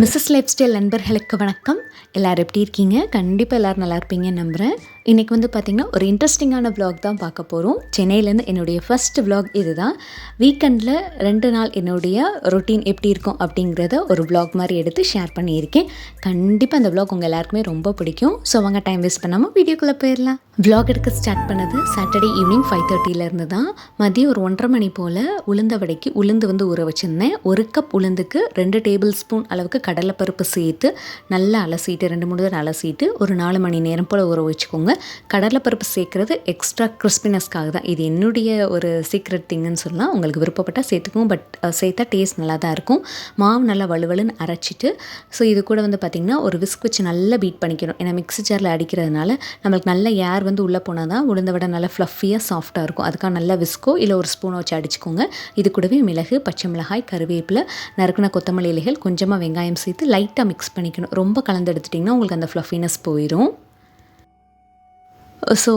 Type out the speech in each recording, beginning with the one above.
Mrs life style நண்பர்களுக்கு வணக்கம். எல்லோரும் எப்படி இருக்கீங்க? கண்டிப்பாக எல்லோரும் நல்லா இருப்பீங்கன்னு நம்புகிறேன் இன்றைக்கி வந்து பார்த்திங்கன்னா ஒரு இன்ட்ரெஸ்டிங்கான ப்ளாக் தான் பார்க்க போகிறோம் சென்னையிலேருந்து என்னுடைய ஃபர்ஸ்ட் ப்ளாக் இது தான் வீக்கெண்டில் ரெண்டு நாள் என்னுடைய ரொட்டீன் எப்படி இருக்கும் அப்படிங்கிறத ஒரு ப்ளாக் மாதிரி எடுத்து ஷேர் பண்ணியிருக்கேன். கண்டிப்பாக அந்த ப்ளாக் உங்கள் எல்லாருக்குமே ரொம்ப பிடிக்கும். ஸோ அவங்க டைம் வேஸ்ட் பண்ணாமல் வீடியோக்குள்ளே போயிடலாம். ப்ளாக் எடுக்க ஸ்டார்ட் பண்ணது சாட்டர்டே ஈவினிங் ஃபைவ் தேர்ட்டிலேருந்து தான். மதியம் ஒரு ஒன்றரை மணி போல் உளுந்த வடைக்கு உளுந்து வந்து ஊற வச்சுருந்தேன். ஒரு கப் உளுந்துக்கு ரெண்டு டேபிள் ஸ்பூன் அளவுக்கு கடலைப்பருப்பு சேர்த்து நல்லா அலசிட்டு ரெண்டு மூணு தடவை அலசிட்டு ஒரு நாலு மணி நேரம் போல் ஊற வச்சுக்கோங்க. கடலைப்பருப்பு சேர்க்குறது எக்ஸ்ட்ரா கிறிஸ்பினஸ்க்காக தான் இது என்னுடைய ஒரு சீக்ரெட் திங்குன்னு சொல்லலாம் உங்களுக்கு விருப்பப்பட்டால் சேர்த்துக்கும் பட் சேர்த்தா டேஸ்ட் நல்லா தான் இருக்கும். மாவு நல்லா வலுவலுன்னு அரைச்சிட்டு ஸோ இது கூட வந்து பார்த்திங்கன்னா ஒரு விஸ்க் வச்சு நல்லா பீட் பண்ணிக்கணும். ஏன்னா மிக்ஸி ஜாரில் அடிக்கிறதுனால நம்மளுக்கு நல்ல ஏர் வந்து உள்ளே போனால் தான் உளுந்த விட நல்லா ஃப்ளஃபியாக சாஃப்டாக இருக்கும். அதுக்காக நல்லா விஸ்கோ இல்லை ஒரு ஸ்பூனை வச்சு அடிச்சுக்கோங்க. இது கூடவே மிளகு பச்சை மிளகாய் கருவேப்பிலை நறுக்கின கொத்தமல்லி இலைகள் கொஞ்சமாக வெங்காயம் சேர்த்து லைட்டாக மிக்ஸ் பண்ணிக்கணும். ரொம்ப கலந்து எடுத்துட்டிங்கன்னா உங்களுக்கு அந்த ஃப்ளஃபினஸ் போயிடும் ஸோ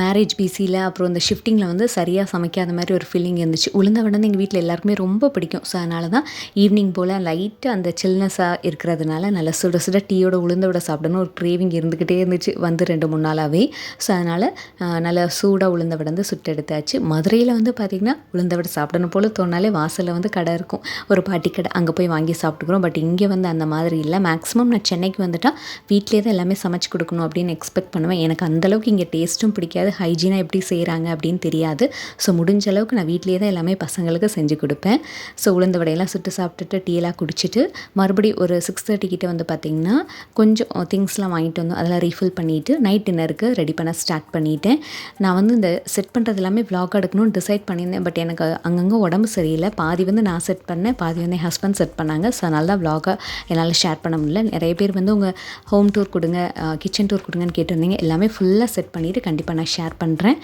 மேரேஜ் பிஸியில் அப்புறம் இந்த ஷிஃப்டிங்கில் வந்து சரியாக சமைக்காத மாதிரி ஒரு ஃபீலிங் இருந்துச்சு. உளுந்த வடை வந்து எங்கள் வீட்டில் எல்லாருக்குமே ரொம்ப பிடிக்கும். ஸோ அதனால தான் ஈவினிங் போல் லைட்டாக அந்த சில்னஸாக இருக்கிறதுனால நல்லா சுட சுட டீயோட உளுந்த வடை சாப்பிடணும் ஒரு க்ரேவிங் இருந்துக்கிட்டே இருந்துச்சு வந்து ரெண்டு மூணு நாளாகவே ஸோ அதனால் நல்லா சூடாக உளுந்த வடை வந்து சுட்டு எடுத்தாச்சு. மதுரையில் வந்து பார்த்திங்கன்னா உளுந்த வடை சாப்பிடணும் போல் தோணாலே வாசலில் வந்து கடை இருக்கும். ஒரு பாட்டி கடை அங்கே போய் வாங்கி சாப்பிட்டுக்கிறோம். பட் இங்கே வந்து அந்த மாதிரி இல்லை. மேக்ஸிமம் நான் சென்னைக்கு வந்துட்டால் வீட்டிலே தான் எல்லாமே சமைச்சு கொடுக்கணும் அப்படின்னு எக்ஸ்பெக்ட் பண்ணுவேன். எனக்கு அந்தளவுக்கு இங்கே டேஸ்ட்டும் பிடிக்காது ஹைஜீனாக எப்படி செய்கிறாங்க அப்படின்னு தெரியாது. ஸோ முடிஞ்ச அளவுக்கு நான் வீட்லேயே தான் எல்லாமே பசங்களுக்கு செஞ்சு கொடுப்பேன். ஸோ உளுந்த வடையெல்லாம் சுட்டு சாப்பிட்டுட்டு டீயெல்லாம் குடிச்சிட்டு மறுபடியும் ஒரு சிக்ஸ் தேர்ட்டி கிட்டே வந்து பார்த்திங்கன்னா கொஞ்சம் திங்ஸ்லாம் வாங்கிட்டு வந்தோம் அதெல்லாம் ரீஃபில் பண்ணிவிட்டு நைட் டின்னருக்கு ரெடி பண்ண ஸ்டார்ட் பண்ணிட்டேன். நான் வந்து இந்த செட் பண்ணுறது எல்லாமே vlog எடுக்கணும்னு டிசைட் பண்ணியிருந்தேன். பட் எனக்கு அங்கங்கே உடம்பு சரியில்லை. பாதி வந்து நான் செட் பண்ணேன். பாதி வந்து என் ஹஸ்பண்ட் செட் பண்ணாங்க. ஸோ அதனால தான் vlog-அ என்னால் ஷேர் பண்ண முடியல. நிறைய பேர் வந்து உங்கள் ஹோம் டூர் கொடுங்க கிச்சன் டூர் கொடுங்கன்னு கேட்டிருந்தீங்க. எல்லாமே ஃபுல்லாக செட் பண்ணிவிட்டு கண்டிப்பாக நான் ஷேர் பண்ணுறேன்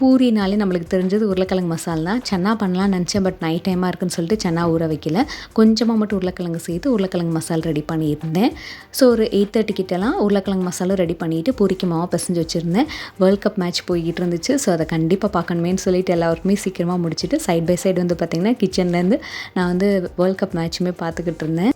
பூரினாலே நம்மளுக்கு தெரிஞ்சது உருளைக்கிழங்கு மசாலா தான். சன்னா பண்ணலாம் நினச்சேன் பட் நைட் டைமாக இருக்குன்னு சொல்லிட்டு சன்னா ஊற வைக்கல. கொஞ்சமாக மட்டும் உருளைக்கிழங்கு சேர்த்து உருளைக்கிழங்கு மசாலா ரெடி பண்ணியிருந்தேன். ஸோ ஒரு எயிட் தேர்ட்டி கிட்டலாம் உருளைக்கிழங்கு மசாலா ரெடி பண்ணிவிட்டு பூரிக்கு மாவு பிசைஞ்சு வச்சுருந்தேன். வேர்ல்ட் கப் மேட்ச் போய்கிட்டு இருந்துச்சு. ஸோ அதை கண்டிப்பாக பார்க்கணுமேன்னு சொல்லிட்டு எல்லாருக்குமே சீக்கிரமாக முடிச்சுட்டு சைட் பை சைடு வந்து பார்த்திங்கன்னா கிச்சன்லேருந்து நான் வந்து வேர்ல்ட் கப் மேட்ச்சுமே பார்த்துக்கிட்டு இருந்தேன்.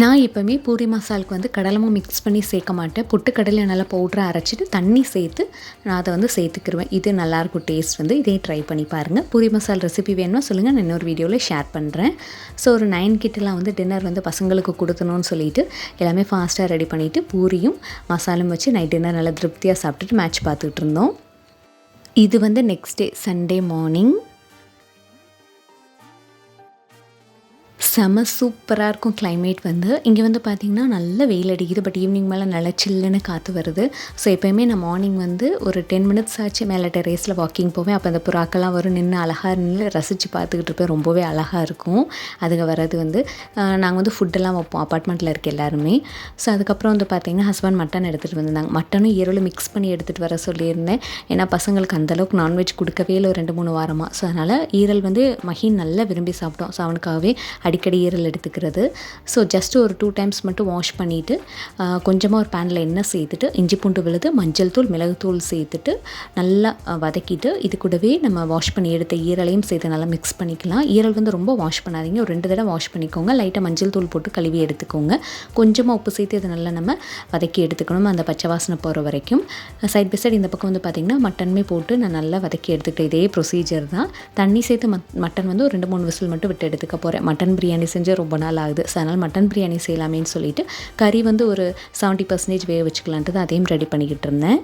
நான் எப்போவுமே பூரி மசாலுக்கு வந்து கடலமும் மிக்ஸ் பண்ணி சேர்க்க மாட்டேன். பொட்டுக்கடலை நல்லா பவுட்ரை அரைச்சிட்டு தண்ணி சேர்த்து நான் அதை வந்து சேர்த்துக்கிருவேன். இது நல்லாயிருக்கும் டேஸ்ட் வந்து. இதே ட்ரை பண்ணி பாருங்கள் பூரி மசால் ரெசிபி வேணும்னா சொல்லுங்கள் நான் இன்னொரு வீடியோவில் ஷேர் பண்ணுறேன் ஸோ ஒரு நைன் கிட்டலாம் வந்து டின்னர் வந்து பசங்களுக்கு கொடுக்கணும்னு சொல்லிட்டு எல்லாமே ஃபாஸ்ட்டாக ரெடி பண்ணிவிட்டு பூரியும் மசாலும் வச்சு நைட் டின்னர் நல்லா திருப்தியாக சாப்பிட்டுட்டு மேட்ச் பார்த்துட்டு இருந்தோம். இது வந்து நெக்ஸ்ட் டே சண்டே மார்னிங் செம சூப்பராக இருக்கும் கிளைமேட் வந்து. இங்கே வந்து பார்த்திங்கன்னா நல்ல வெயில் அடிக்குது பட் ஈவினிங் மேலே நல்லா சில்லுன்னு காற்று வருது. ஸோ எப்போயுமே நான் மார்னிங் வந்து ஒரு டென் மினிட்ஸ் ஆச்சு மேலே டெரேஸில் வாக்கிங் போவேன். அப்போ அந்த புறாக்கெல்லாம் வரும் நின்று அழகாக நின்று ரசித்து பார்த்துக்கிட்டு இருப்பேன். ரொம்பவே அழகாக இருக்கும். அதுங்க வர்றது வந்து நாங்கள் வந்து ஃபுட்டெல்லாம் வைப்போம். அப்பார்ட்மெண்ட்டில் இருக்க எல்லாருமே. ஸோ அதுக்கப்புறம் வந்து பார்த்திங்கன்னா ஹஸ்பண்ட் மட்டன் எடுத்துகிட்டு வந்திருந்தாங்க. மட்டனும் ஈரலும் மிக்ஸ் பண்ணி எடுத்துகிட்டு வர சொல்லியிருந்தேன். ஏன்னா பசங்களுக்கு அந்தளவுக்கு நான்வெஜ் கொடுக்கவே இல்லை ஒரு ரெண்டு மூணு வாரமாக ஸோ அதனால் ஈரல் வந்து மஹீன் நல்லா விரும்பி சாப்பிட்டோம். ஸோ அவனுக்காகவே அடிக்கடி ஈரல் எடுத்துக்கிறது. ஸோ ஜஸ்ட் ஒரு டூ டைம்ஸ் மட்டும் வாஷ் பண்ணிவிட்டு கொஞ்சமாக ஒரு பேனில் எண்ணெய் சேர்த்துட்டு இஞ்சி பூண்டு விழுது மஞ்சள் தூள் மிளகுத்தூள் சேர்த்துட்டு நல்லா வதக்கிட்டு இது கூடவே நம்ம வாஷ் பண்ணி எடுத்த ஈரலையும் சேர்த்து நல்லா மிக்ஸ் பண்ணிக்கலாம். ஈரல் வந்து ரொம்ப வாஷ் பண்ணாதீங்க. ஒரு ரெண்டு தடவை வாஷ் பண்ணிக்கோங்க. லைட்டாக மஞ்சள் தூள் போட்டு கழுவி எடுத்துக்கோங்க. கொஞ்சமாக உப்பு சேர்த்து இதை நல்லா நம்ம வதக்கி எடுத்துக்கணும். அந்த பச்சை வாசனை போகிற வரைக்கும். சைட் பை சைடு இந்த பக்கம் வந்து பார்த்திங்கன்னா மட்டனுமே போட்டு நான் நல்லா வதக்கி எடுத்துக்கிட்டேன். இதே ப்ரொசீஜர் தான். தண்ணி சேர்த்து மட் மட்டன் வந்து ஒரு ரெண்டு மூணு விசில் மட்டும் விட்டு எடுத்துக்க போகிறேன் மட்டன் பிரியாணி செஞ்சு ரொம்ப நாள் ஆகுது. ஸோ அதனால் மட்டன் பிரியாணி செய்யலாமேன்னு சொல்லிட்டு கறி வந்து ஒரு செவன்ட்டி பர்சன்டேஜ் வேக வச்சுக்கலான்ட்டு தான் அதையும் ரெடி பண்ணிக்கிட்டு இருந்தேன்.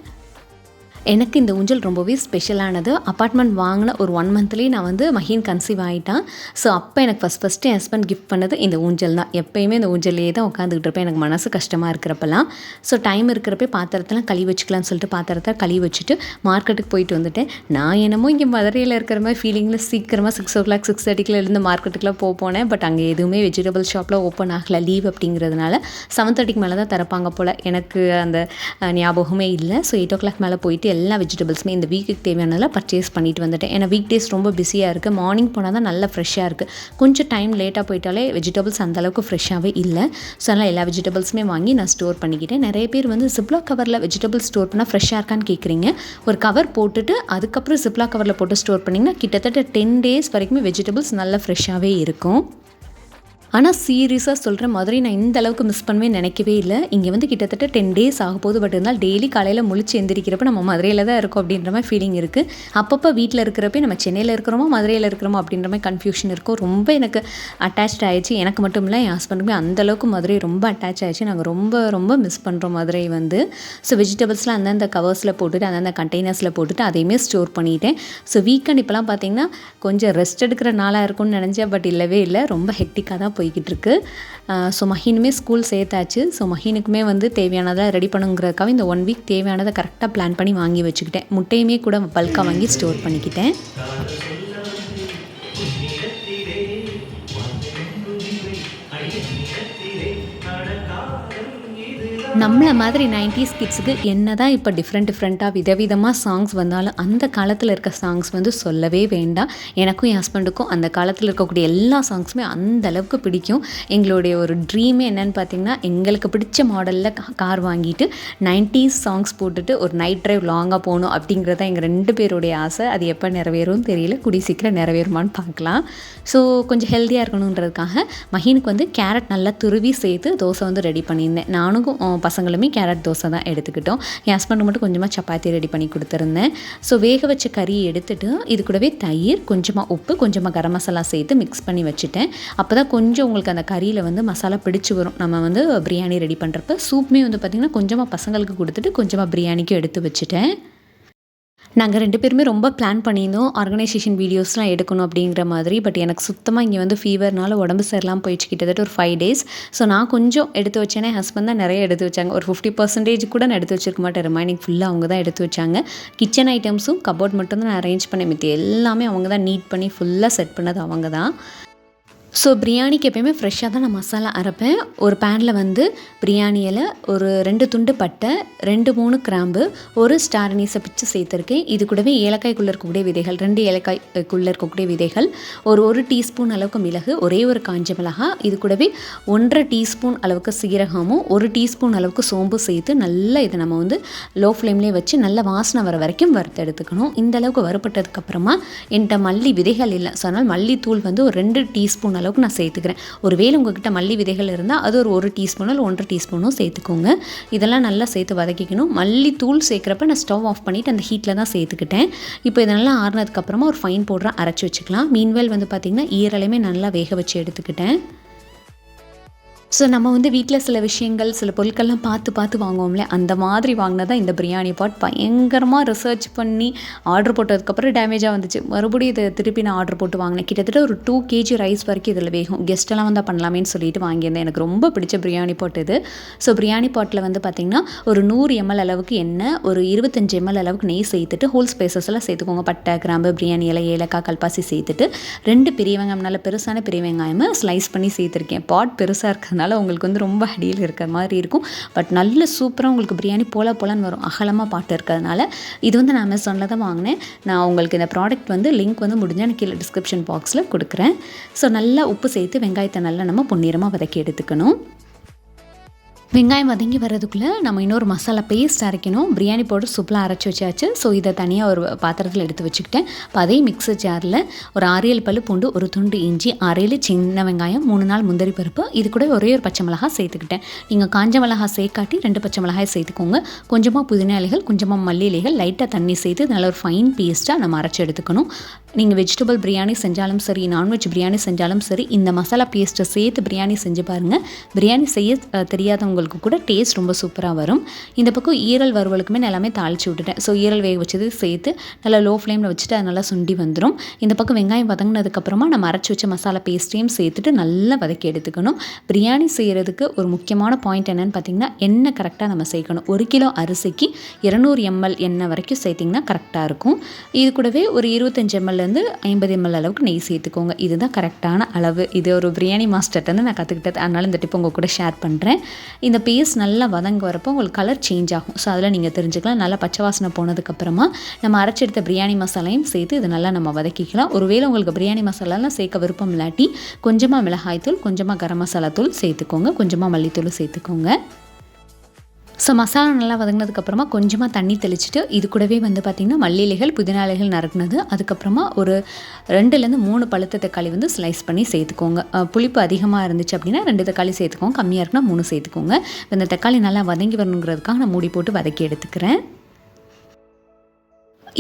எனக்கு இந்த ஊஞ்சல் ரொம்பவே ஸ்பெஷலானது அப்பார்ட்மெண்ட் வாங்கின ஒரு ஒன் மந்த்லேயே நான் வந்து மஹீன் கன்சீவ் ஆகிட்டான் ஸோ அப்போ எனக்கு ஃபஸ்ட் ஃபஸ்ட்டு என் ஹஸ்பண்ட் கிஃப்ட் பண்ணது இந்த ஊஞ்சல் தான். எப்போயுமே இந்த ஊஞ்சல்லையே தான் உட்காந்துக்கிட்டு இருப்பேன். எனக்கு மனசு கஷ்டமாக இருக்கிறப்பெல்லாம். ஸோ டைம் இருக்கிறப்ப பாத்திரத்தெல்லாம் கழுவி வச்சுக்கலாம்னு சொல்லிட்டு பாத்திரத்தை கழுவி வச்சுட்டு மார்க்கெட்டுக்கு போயிட்டு வந்துட்டேன். நான் என்னமோ இங்கே மதுரையில் இருக்கிற மாதிரி ஃபீலிங்கில் சீக்கிரமாக சிக்ஸ் ஓ கிளாக் சிக்ஸ் தேர்ட்டிக்குள்ள இருந்து மார்க்கெட்டுக்குலாம் போக போனேன். பட் அங்கே எதுவுமே வெஜிடபிள் ஷாப்பில் ஓப்பன் ஆகலை. லீவ் அப்படிங்கிறதுனால செவன் தேர்ட்டிக்கு மேலே தான் திறப்பாங்க போல். எனக்கு அந்த ஞாபகமே இல்லை. ஸோ எயிட் ஓ கிளாக் மேலே போயிட்டு எல்லா வெஜிடபிள்ஸுமே இந்த வீக்குக்கு தேவையானதெல்லாம் பர்ச்சேஸ் பண்ணிட்டு வந்துட்டேன். ஏன்னா வீக் டேஸ் ரொம்ப பிஸியாக இருக்குது மார்னிங் போனால் தான் நல்லா ஃப்ரெஷ்ஷாக இருக்குது கொஞ்சம் டைம் லேட்டாக போயிட்டாலே வெஜிடபிள்ஸ் அந்தளவுக்கு ஃப்ரெஷ்ஷாகவே இல்லை. ஸோ அதனால் எல்லா வெஜிடபிள்ஸுமே வாங்கி நான் ஸ்டோர் பண்ணிக்கிட்டேன். நிறைய பேர் வந்து சிப்ளா கவரில் வெஜிடபிள்ஸ் ஸ்டோர் பண்ணால் ஃப்ரெஷ்ஷாக இருக்கான்னு கேட்குறீங்க ஒரு கவர் போட்டுட்டு அதுக்கப்புறம் சிப்ளா கவரில் போட்டு ஸ்டோர் பண்ணிங்கன்னா கிட்டத்தட்ட டென் டேஸ் வரைக்குமே வெஜிடபிள்ஸ் நல்லா ஃப்ரெஷ்ஷாகவே இருக்கும். ஆனால் சீரியஸாக சொல்கிறேன் மாதிரி நான் இந்த அளவுக்கு மிஸ் பண்ணவே நினைக்கவே இல்லை. இங்கே வந்து கிட்டத்தட்ட டென் டேஸ் ஆக போது பட் இருந்தால் டெய்லி காலையில் முழிச்சு எந்திரிக்கிறப்ப நம்ம மதுரையில் தான் இருக்கோம் அப்படின்ற மாதிரி ஃபீலிங் இருக்குது அப்பப்போ வீட்டில் இருக்கிறப்ப நம்ம சென்னையில் இருக்கிறோமோ மதுரையில் இருக்கிறோமோ அப்படின்ற மாதிரி கன்ஃபியூஷன் இருக்கும். ரொம்ப எனக்கு அட்டாச் ஆயிடுச்சு. எனக்கு மட்டும் இல்லை என் ஹஸ்பண்டுமே அந்தளவுக்கு மதுரை ரொம்ப அட்டாச் ஆயிடுச்சு. நாங்கள் ரொம்ப ரொம்ப மிஸ் பண்ணுறோம் மதுரை வந்து. ஸோ வெஜிடபிள்ஸ்லாம் அந்தந்த கவர்ஸில் போட்டுட்டு அந்தந்த கண்டெய்னர்ஸில் போட்டுட்டு அதையுமே ஸ்டோர் பண்ணிட்டேன். ஸோ வீக்கெண்ட் இப்போலாம் பார்த்தீங்கன்னா கொஞ்சம் ரெஸ்ட் எடுக்கிற நாளாக இருக்கும்னு நினச்சேன். பட் இல்லவே இல்லை. ரொம்ப ஹெக்டிக்காக தான் போய்கிட்டு இருக்கு ஸோ மஹீனுமே ஸ்கூல் சேர்த்தாச்சு. ஸோ மஹீனுக்குமே வந்து தேவையானதை ரெடி பண்ணுங்கிறதுக்காக இந்த ஒன் வீக் தேவையானதை கரெக்டாக பிளான் பண்ணி வாங்கி வச்சுக்கிட்டேன். முட்டையுமே கூட பல்காக வாங்கி ஸ்டோர் பண்ணிக்கிட்டேன். நம்மளை மாதிரி நைன்டிஸ் கிட்ஸுக்கு என்ன தான் இப்போ டிஃப்ரெண்ட் டிஃப்ரெண்ட்டாக விதவிதமாக சாங்ஸ் வந்தாலும் அந்த காலத்தில் இருக்க சாங்ஸ் வந்து சொல்லவே வேண்டாம். எனக்கும் என் ஹஸ்பண்டுக்கும் அந்த காலத்தில் இருக்கக்கூடிய எல்லா சாங்ஸுமே அந்த அளவுக்கு பிடிக்கும். எங்களுடைய ஒரு ட்ரீமே என்னென்னு பார்த்தீங்கன்னா எங்களுக்கு பிடிச்ச மாடலில் கார் வாங்கிட்டு நைன்டிஸ் சாங்ஸ் போட்டுட்டு ஒரு நைட் ட்ரைவ் லாங்காக போகணும் அப்படிங்கிறது தான் எங்கள் ரெண்டு பேருடைய ஆசை. அது எப்போ நிறைவேறும் தெரியல. குடி சீக்கிரம் நிறைவேறுமான்னு பார்க்கலாம் ஸோ கொஞ்சம் ஹெல்த்தியாக இருக்கணுன்றதுக்காக மஹீனுக்கு வந்து கேரட் நல்லா துருவி சேர்த்து தோசை வந்து ரெடி பண்ணியிருந்தேன். நானும் பசங்களுமே கேரட் தோசை தான் எடுத்துக்கிட்டோம். என் ஹஸ்பண்டுக்கு மட்டும் கொஞ்சமாக சப்பாத்தி ரெடி பண்ணி கொடுத்துருந்தேன். ஸோ வேக வச்ச கறி எடுத்துட்டு இது கூடவே தயிர் கொஞ்சமாக உப்பு கொஞ்சமாக கரம் மசாலா சேர்த்து மிக்ஸ் பண்ணி வச்சுட்டேன். அப்போ தான் கொஞ்சம் உங்களுக்கு அந்த கறியில் வந்து மசாலா பிடிச்சி வரும். நம்ம வந்து பிரியாணி ரெடி பண்ணுறப்ப சூப்புமே வந்து பார்த்திங்கன்னா கொஞ்சமாக பசங்களுக்கு கொடுத்துட்டு கொஞ்சமாக பிரியாணிக்கும் எடுத்து வச்சுட்டேன். நாங்கள் ரெண்டு பேருமே ரொம்ப பிளான் பண்ணியிருந்தோம். ஆர்கனைசேஷன் வீடியோஸ்லாம் எடுக்கணும் அப்படிங்கிற மாதிரி. பட் எனக்கு சுத்தமாக இங்கே வந்து ஃபீவர்னால உடம்பு சரியில்லாமல் போயிடுச்சு கிட்டத்தட்ட ஒரு ஃபைவ் டேஸ் ஸோ நான் கொஞ்சம் எடுத்து வச்சேனே ஹஸ்பண்ட் தான் நிறைய எடுத்து வச்சாங்க. ஒரு ஃபிஃப்டி பர்சன்டேஜ் கூட நான் எடுத்து வச்சிருக்க மாட்டேன். ரிமைனிங் ஃபுல்லாக அவங்க தான் எடுத்து வச்சாங்க. கிச்சன் ஐட்டம்ஸும் கபோர்ட் மட்டும் தான் நான் அரேஞ்ச் பண்ணேன். மித்தி எல்லாமே அவங்க தான் நீட் பண்ணி ஃபுல்லாக செட் பண்ணது அவங்க தான். ஸோ பிரியாணிக்கு எப்பயுமே ஃப்ரெஷ்ஷாக தான் நான் மசாலா அரைப்பேன். ஒரு பேனில் வந்து பிரியாணியில் ஒரு ரெண்டு துண்டு பட்டை ரெண்டு மூணு கிராம்பு ஒரு ஸ்டார் அனீஸை பிச்சு சேர்த்துருக்கேன். இது கூடவே ஏலக்காய்க்குள்ளே இருக்கக்கூடிய விதைகள் ரெண்டு ஏலக்காய்க்குள்ளே இருக்கக்கூடிய விதைகள் ஒரு ஒரு டீஸ்பூன் அளவுக்கு மிளகு ஒரே ஒரு காஞ்ச மிளகா இது கூடவே ஒன்றரை டீஸ்பூன் அளவுக்கு சீரகமும் ஒரு டீஸ்பூன் அளவுக்கு சோம்பு சேர்த்து நல்லா இதை நம்ம வந்து லோ ஃப்ளேம்லேயே வச்சு நல்ல வாசனை வர வரைக்கும் வறுத்து எடுத்துக்கணும். இந்த அளவுக்கு வறுப்பட்டதுக்கப்புறமா என்கிட்ட மல்லி விதைகள் இல்லை. ஸோ அதனால் மல்லித்தூள் வந்து ஒரு ரெண்டு டீஸ்பூன் அளவு அளவுக்கு நான் சேர்த்துக்கிறேன். ஒருவேளை உங்ககிட்ட மல்லி விதைகள் இருந்தால் அது ஒரு ஒரு டீஸ்பூனோ இல்லை ஒன்றரை டீஸ்பூனும் சேர்த்துக்கோங்க. இதெல்லாம் நல்லா சேர்த்து வதக்கிக்கணும். மல்லி தூள் சேர்க்குறப்ப நான் ஸ்டவ் ஆஃப் பண்ணிவிட்டு அந்த ஹீட்டில் தான் சேர்த்துக்கிட்டேன். இப்போ இதெல்லாம் ஆறுனதுக்கப்புறமா ஒரு ஃபைன் பவுடராக அரைச்சி வச்சுக்கலாம். மீன்வேல் வந்து பார்த்திங்கன்னா ஈரலையுமே நல்லா வேக வச்சு எடுத்துக்கிட்டேன். ஸோ நம்ம வந்து வீட்டில் சில விஷயங்கள் சில பொருட்கள்லாம் பார்த்து பார்த்து வாங்குவோம்ல அந்த மாதிரி வாங்கினதான் இந்த பிரியாணி பாட் பயங்கரமாக ரிசர்ச் பண்ணி ஆர்டர் போட்டதுக்கப்புறம் டேமேஜாக வந்துச்சு. மறுபடியும் இதை திருப்பி நான் ஆர்டர் போட்டு வாங்கினேன். கிட்டத்தட்ட ஒரு டூ கேஜி ரைஸ் வரைக்கும் இதில் வேகும். கெஸ்ட்டெல்லாம் வந்தால் பண்ணலாமேன்னு சொல்லிட்டு வாங்கியிருந்தேன். எனக்கு ரொம்ப பிடிச்ச பிரியாணி பாட் இது. ஸோ பிரியாணி பாட்டில் வந்து பார்த்திங்கன்னா ஒரு நூறு எம்எல் அளவுக்கு எண்ணெய் ஒரு இருபத்தஞ்சு எம்எல் அளவுக்கு நெய் சேர்த்துட்டு ஹோல் எல்லாம் சேர்த்துக்கோங்க. பட்டை கிராம்பு பிரியாணி இலை ஏலக்காய் கல்பாசி சேர்த்துட்டு ரெண்டு பெரிய வெங்காயம் நல்ல பெருசான பெரிய வெங்காயமாக ஸ்லைஸ் பண்ணி சேர்த்துருக்கேன். பாட் பெருசாக இருக்கிறதுனால அதனால் உங்களுக்கு வந்து ரொம்ப அடியில் இருக்கிற மாதிரி இருக்கும். பட் நல்ல சூப்பராக உங்களுக்கு பிரியாணி போல போலன்னு வரும். அகலமாக பாட்டு இருக்கிறதுனால. இது வந்து நான் அமேசானில் தான் வாங்கினேன். நான் உங்களுக்கு இந்த ப்ராடக்ட் வந்து லிங்க் வந்து முடிஞ்சால் கீழே டிஸ்கிரிப்ஷன் பாக்ஸில் கொடுக்குறேன். ஸோ நல்லா உப்பு சேர்த்து வெங்காயத்தை நல்லா நம்ம பொன்னிறமாக வதக்கி எடுத்துக்கணும். வெங்காயம் வதங்கி வர்றதுக்குள்ளே நம்ம இன்னொரு மசாலா பேஸ்ட் அரைக்கணும். பிரியாணி போட்டு சூப்பராக அரைச்சி வச்சாச்சு. ஸோ இதை தனியாக ஒரு பாத்திரத்தில் எடுத்து வச்சுக்கிட்டேன். இப்போ அதே மிக்சர் ஜாரில் ஒரு ஆரியல் பல் பூண்டு ஒரு துண்டு இஞ்சி ஆறேழு சின்ன வெங்காயம் மூணு நாள் முந்திரி பருப்பு. இது கூட ஒரே ஒரு பச்சை மிளகா சேர்த்துக்கிட்டேன். நீங்கள் காஞ்ச மிளகா சேர்க்காட்டி ரெண்டு பச்சை மிளகாய் சேர்த்துக்கோங்க. கொஞ்சமாக புதினா இலைகள் கொஞ்சமாக மல்லி இலைகள் லைட்டாக தண்ணி சேர்த்து நல்ல ஒரு ஃபைன் பேஸ்ட்டாக நம்ம அரைச்சி எடுத்துக்கணும். நீங்கள் வெஜிடபிள் பிரியாணி செஞ்சாலும் சரி நான்வெஜ் பிரியாணி செஞ்சாலும் சரி இந்த மசாலா பேஸ்ட்டை சேர்த்து பிரியாணி செஞ்சு பாருங்கள் பிரியாணி செய்ய தெரியாதவங்க உங்களுக்கு கூட டேஸ்ட் ரொம்ப சூப்பராக வரும். இந்த பக்கம் ஈரல் வறுவலுக்குமே நான் எல்லாமே தாளித்து விட்டுட்டேன். ஸோ ஈரல் வேக வச்சது சேர்த்து நல்லா லோ ஃப்ளேமில் வச்சுட்டு அது நல்லா சுண்டி வந்துடும் இந்த பக்கம் வெங்காயம் வதங்கினதுக்கப்புறமா நம்ம அரைச்சி வச்ச மசாலா பேஸ்ட்டையும் சேர்த்துட்டு நல்லா வதக்கி எடுத்துக்கணும். பிரியாணி செய்கிறதுக்கு ஒரு முக்கியமான பாயிண்ட் என்னென்னு பார்த்தீங்கன்னா எண்ணெய் கரெக்டாக நம்ம சேர்க்கணும். ஒரு கிலோ அரிசிக்கு இரநூறு எம்எல் எண்ணெய் வரைக்கும் சேர்த்திங்கன்னா கரெக்டாக இருக்கும். இது கூடவே ஒரு இருபத்தஞ்சி எம்எல்லேருந்து ஐம்பது எம்எல் அளவுக்கு நெய் சேர்த்துக்கோங்க. இதுதான் கரெக்டான அளவு. இது ஒரு பிரியாணி மாஸ்டர்ட்டேருந்து நான் கற்றுக்கிட்டது அதனால் இந்த டிப் உங்கள் கூட ஷேர் பண்ணுறேன் இந்த பேஸ்ட் நல்லா வதங்க வரப்போ உங்களுக்கு கலர் சேஞ்ச் ஆகும். ஸோ அதில் நீங்கள் தெரிஞ்சுக்கலாம். நல்லா பச்சை வாசனை போனதுக்கப்புறமா நம்ம அரைச்செடுத்த பிரியாணி மசாலையும் சேர்த்து இது நல்லா நம்ம வதக்கிக்கலாம். ஒருவேளை உங்களுக்கு பிரியாணி மசாலாலாம் சேர்க்க விருப்பம் இல்லாட்டி கொஞ்சமாக மிளகாய்த்தூள் கொஞ்சமாக கரம் மசாலா தூள் சேர்த்துக்கோங்க. கொஞ்சமாக மல்லித்தூள் சேர்த்துக்கோங்க. ஸோ மசாலா நல்லா வதங்கினதுக்கப்புறமா கொஞ்சமாக தண்ணி தெளிச்சிட்டு இது கூடவே வந்து பார்த்திங்கன்னா மல்லி இலைகள் புதினா இலைகள் நறுக்குனது. அதுக்கப்புறமா ஒரு ரெண்டுலேருந்து மூணு பழுத்த தக்காளி வந்து ஸ்லைஸ் பண்ணி சேர்த்துக்கோங்க. புளிப்பு அதிகமாக இருந்துச்சு அப்படின்னா ரெண்டு தக்காளி சேர்த்துக்கோங்க. கம்மியாக இருக்குன்னா மூணு சேர்த்துக்கோங்க. இந்த தக்காளி நல்லா வதங்கி வரணுங்கிறதுக்காக நான் மூடி போட்டு வதக்கி எடுத்துக்கிறேன்.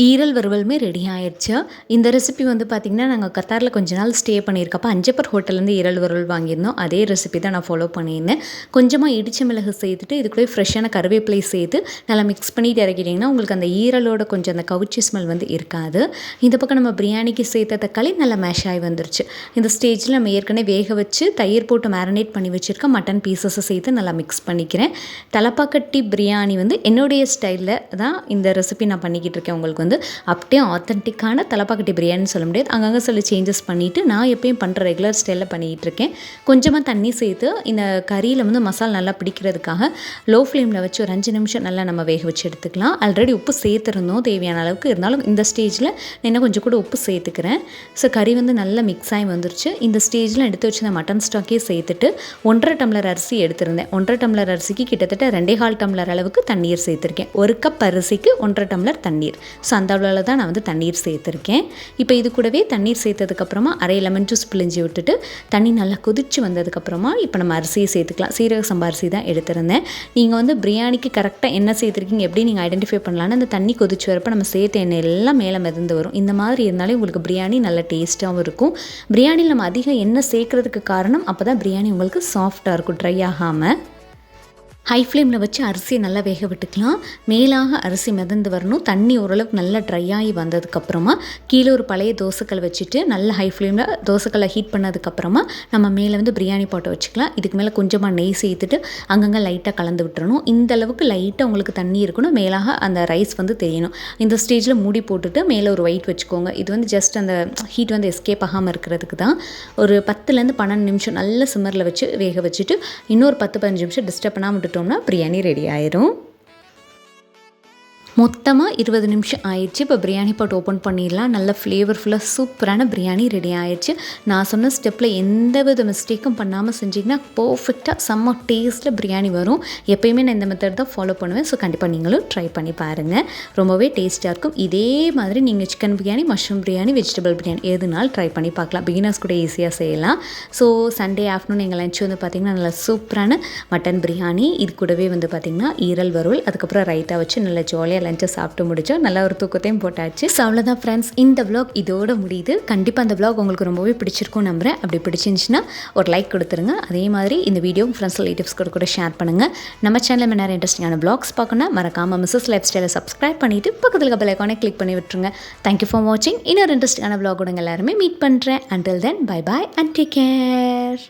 ஈரல் வறுவலுமே ரெடி ஆயிடுச்சு இந்த ரெசிபி வந்து பார்த்திங்கன்னா நாங்கள் கத்தாரில் கொஞ்ச நாள் ஸ்டே பண்ணியிருக்கப்போ அஞ்சப்பர் ஹோட்டல்லேருந்து ஈரல் வறுவல் வாங்கியிருந்தோம். அதே ரெசிபி தான் நான் ஃபாலோ பண்ணியிருந்தேன். கொஞ்சமாக இடிச்ச மிளகு சேர்த்துட்டு இது கூட ஃப்ரெஷ்ஷான கருவேப்பிலை சேர்த்து நல்லா மிக்ஸ் பண்ணி இறக்கிட்டிங்கன்னா உங்களுக்கு அந்த ஈரலோட கொஞ்சம் அந்த கவுச்சி ஸ்மெல் வந்து இருக்காது. இந்த பக்கம் நம்ம பிரியாணிக்கு சேர்த்த தக்காளி நல்லா மேஷ் ஆகி வந்துருச்சு. இந்த ஸ்டேஜில் நம்ம ஏற்கனவே வேக வச்சு தயிர் போட்டு மேரினேட் பண்ணி வச்சுருக்க மட்டன் பீசஸை சேர்த்து நல்லா மிக்ஸ் பண்ணிக்கிறேன். தலப்பாக்கட்டி பிரியாணி வந்து என்னுடைய ஸ்டைலில் தான் இந்த ரெசிபி நான் பண்ணிக்கிட்டு இருக்கேன் உங்களுக்கு வந்து அப்படியே ஆத்தென்டிக்கான தலப்பாக்கட்டி பிரியாணின்னு சொல்ல முடியாது. அங்கங்கே சொல்லி சேஞ்சஸ் பண்ணிவிட்டு நான் எப்பயும் பண்ணுற ரெகுலர் ஸ்டைலில் பண்ணிகிட்டு இருக்கேன் கொஞ்சமாக தண்ணி சேர்த்து இந்த கறியில் வந்து மசாலா நல்லா பிடிக்கிறதுக்காக லோ ஃப்ளேமில் வச்சு ஒரு அஞ்சு நிமிஷம் நல்லா நம்ம வேக வச்சு எடுத்துக்கலாம். ஆல்ரெடி உப்பு சேர்த்துருந்தோம் தேவையான அளவுக்கு. இருந்தாலும் இந்த ஸ்டேஜில் நான் கொஞ்சம் கூட உப்பு சேர்த்துக்கிறேன். ஸோ கறி வந்து நல்லா மிக்ஸ் ஆகி வந்துருச்சு. இந்த ஸ்டேஜில் எடுத்து வச்சு நான் மட்டன் ஸ்டாக்கே சேர்த்துட்டு ஒன்றரை டம்ளர் அரிசி எடுத்திருந்தேன். ஒன்றரை டம்ளர் அரிசிக்கு கிட்டத்தட்ட ரெண்டே கால் டம்ளர் அளவுக்கு தண்ணீர் சேர்த்துருக்கேன். ஒரு கப் அரிசிக்கு ஒன்றரை டம்ளர் தண்ணீர். ஸோ அந்த அளவில் தான் நான் வந்து தண்ணீர் சேர்த்துருக்கேன். இப்போ இது கூடவே தண்ணீர் சேர்த்ததுக்கப்புறமா அரை லெமன் ஜூஸ் பிழிஞ்சு விட்டுட்டு தண்ணி நல்லா கொதிச்சு வந்ததுக்கப்புறமா இப்போ நம்ம அரிசியை சேர்த்துக்கலாம். சீரக சம்பா அரிசி தான் எடுத்திருந்தேன். நீங்கள் வந்து பிரியாணிக்கு கரெக்டாக என்ன சேர்த்துருக்கீங்க எப்படி நீங்கள் ஐடென்டிஃபை பண்ணலான்னு அந்த தண்ணி கொதிச்சு வரப்போ நம்ம சேர்த்த எண்ணெய் எல்லாம் மேலே மிதந்து வரும். இந்த மாதிரி இருந்தாலே உங்களுக்கு பிரியாணி நல்ல டேஸ்ட்டாகவும் இருக்கும். பிரியாணியில் நம்ம அதிகம் எண்ணெய் சேர்க்கறதுக்கு காரணம் அப்போ தான் பிரியாணி உங்களுக்கு சாஃப்டாக இருக்கும் ட்ரை ஆகாமல் ஹை ஃப்ளேமில் வச்சு அரிசியை நல்லா வேக விட்டுக்கலாம். மேலாக அரிசி மிதந்து வரணும். தண்ணி ஓரளவுக்கு நல்லா ட்ரை ஆகி வந்ததுக்கப்புறமா கீழே ஒரு பழைய தோசைக்கல் வச்சுட்டு நல்லா ஹை ஃப்ளேமில் தோசைக்கல்லை ஹீட் பண்ணதுக்கப்புறமா நம்ம மேலே வந்து பிரியாணி போட்டு வச்சுக்கலாம். இதுக்கு மேலே கொஞ்சமாக நெய் சேர்த்துட்டு அங்கங்கே லைட்டாக கலந்து விட்டுறணும். இந்த அளவுக்கு லைட்டாக உங்களுக்கு தண்ணி இருக்கணும். மேலாக அந்த ரைஸ் வந்து தெரியணும். இந்த ஸ்டேஜில் மூடி போட்டுட்டு மேலே ஒரு ஒயிட் வச்சுக்கோங்க. இது வந்து ஜஸ்ட் அந்த ஹீட் வந்து எஸ்கேப் ஆகாமல் இருக்கிறதுக்கு தான். ஒரு பத்துலேருந்து பன்னெண்டு நிமிஷம் நல்ல சிம்மரில் வச்சு வேக வச்சுட்டு இன்னொரு பத்து பதினஞ்சு நிமிஷம் டிஸ்டர்ப் பண்ணாமல் விட்டுட்டோம்னா பிரியாணி ரெடி ஆயிரும். மொத்தமாக இருபது நிமிஷம் ஆயிடுச்சு. இப்போ பிரியாணி பாட் ஓப்பன் பண்ணிடலாம். நல்ல ஃப்ளேவர்ஃபுல்லாக சூப்பரான பிரியாணி ரெடி ஆயிடுச்சு. நான் சொன்ன ஸ்டெப்பில் எந்த வித மிஸ்டேக்கும் பண்ணாமல் செஞ்சிங்கன்னா பர்ஃபெக்டாக செம்ம டேஸ்ட்டில் பிரியாணி வரும். எப்பயுமே நான் இந்த மெத்தட் தான் ஃபாலோ பண்ணுவேன். ஸோ கண்டிப்பாக நீங்களும் ட்ரை பண்ணி பாருங்கள் ரொம்பவே டேஸ்ட்டாக இருக்கும். இதே மாதிரி நீங்கள் chicken biryani mushroom biryani vegetable biryani எதுனாலும் ட்ரை பண்ணி பார்க்கலாம். பிகினர்ஸ் கூட ஈஸியாக செய்யலாம். ஸோ சண்டே ஆஃப்டர்நூன் எங்கள் லஞ்ச் வந்து பார்த்திங்கன்னா நல்லா சூப்பரான மட்டன் பிரியாணி. இது கூடவே வந்து பார்த்திங்கன்னா ஈரல் வறுவல். அதுக்கப்புறம் ரைத்தா வச்சு நல்லா ஜாலியாக லஞ்சை சாப்பிட்டு முடிச்சோம். நல்ல ஒரு தூக்கத்தையும் போட்டாச்சு. ஸோ அவ்வளோதான் ஃப்ரெண்ட்ஸ் இந்த vlog இதோட முடியுது. கண்டிப்பாக அந்த vlog உங்களுக்கு ரொம்பவே பிடிச்சிருக்கும் நம்புறேன். அப்படி பிடிச்சிருந்துச்சுன்னா ஒரு லைக் கொடுத்துருங்க. அதே மாதிரி இந்த வீடியோ ஃப்ரெண்ட்ஸ் ரிலேட்டிவ்ஸ் கூட கூட ஷேர் பண்ணுங்கள் நம்ம சேனலில் நிறைய இன்ட்ரெஸ்டிங்கான vlogs பார்க்கணும் மறக்காமல் மிஸ்ஸஸ் லைஃப் ஸ்டைலை சப்ஸ்கிரைப் பண்ணிவிட்டு பக்கத்தில் இருக்க பெல் கிளிக் பண்ணி விட்டுருங்க. தேங்க்யூ ஃபார் வாட்சிங் இன்னொரு இன்ட்ரெஸ்டிங்கான vlog கூட எல்லாருமே மீட் பண்ணுறேன் until then bye bye and take care